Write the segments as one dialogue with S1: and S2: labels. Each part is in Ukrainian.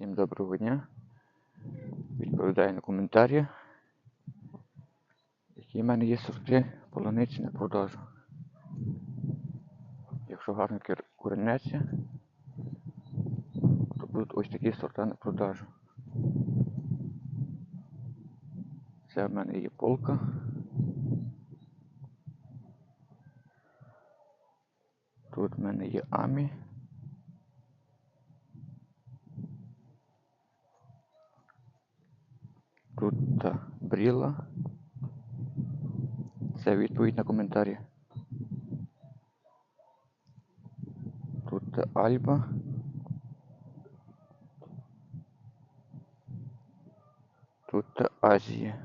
S1: Всім доброго дня. Відповідаю на коментарі. Які в мене є сорти полуниці на продажу. Якщо гарно коренеться, то будуть ось такі сорти на продажу. Це в мене є полка. Тут в мене є амі. Тут та бріла. Це відповідь на коментарі. Тут Альба. Тут Азія.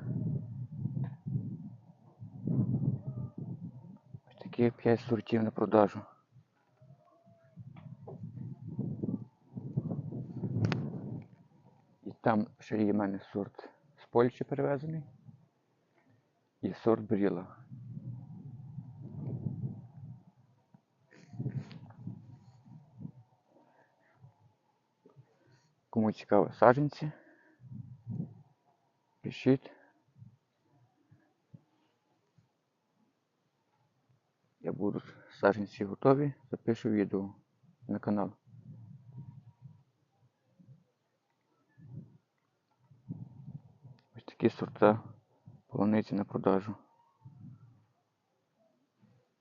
S1: Ось такі 5 сортів на продажу. І там ще є в мене сорт Польщі перевезений. І сорт бріла. Кому цікаво саджанці, пишіть. Я буду саджанці готові, запишу відео на канал. Такі сорта полуниці на продажу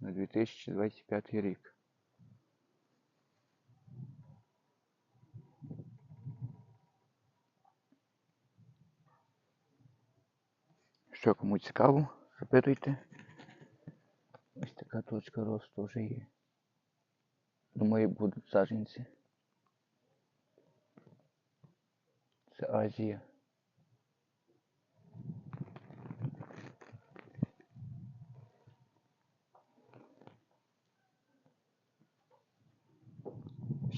S1: на 2025 рік. Що кому цікаво, запитуйте. Ось така точка росту вже є. Думаю, будуть саджанці. Це Азія.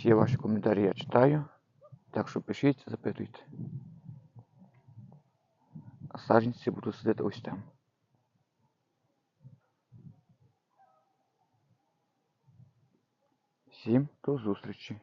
S1: Всі ваші коментарі я читаю. Так що пишіть, запитуйте. А саджанці буду сидіти ось там. Всім до зустрічі!